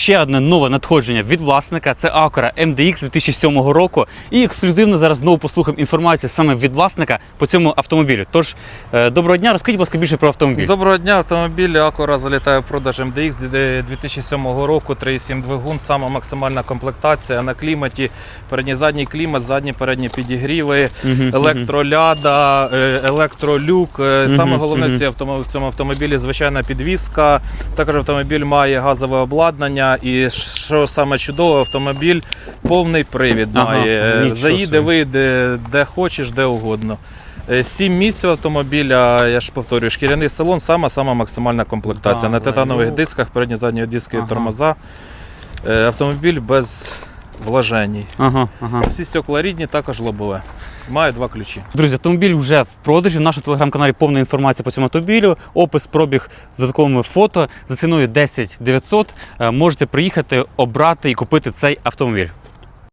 ще одне нове надходження від власника. Це Acura MDX 2007 року. І ексклюзивно зараз знову послухаємо інформацію саме від власника по цьому автомобілю. Тож, е, доброго дня, розкажіть, будь ласка, більше про автомобіль. Доброго дня, автомобіль Acura залітає в продаж MDX 2007 року, 3,7 двигун, сама максимальна комплектація на кліматі, передній задній клімат, задні передні підігріви, електроляда, е, електролюк. Е, Саме головне в в цьому автомобілі звичайна підвізка. Також автомобіль має газове обладнання і що саме чудово, автомобіль повний привід Ага, має. Е, Заїде, вийде де хочеш, де угодно. Е, Сім місць автомобіля, я ж повторюю, шкіряний салон, сама сама максимальна комплектація. Да, На титанових люк. дисках, передні задні диски Ага. тормоза. Е, Автомобіль без влажень. Ага, ага. Всі стекла рідні, також лобове. Має два ключі. Друзі, автомобіль вже в продажі. В нашому телеграм-каналі повна інформація по цьому автомобілю. Опис, пробіг з додатковими фото за ціною 10 900. Е, Можете приїхати, обрати і купити цей автомобіль.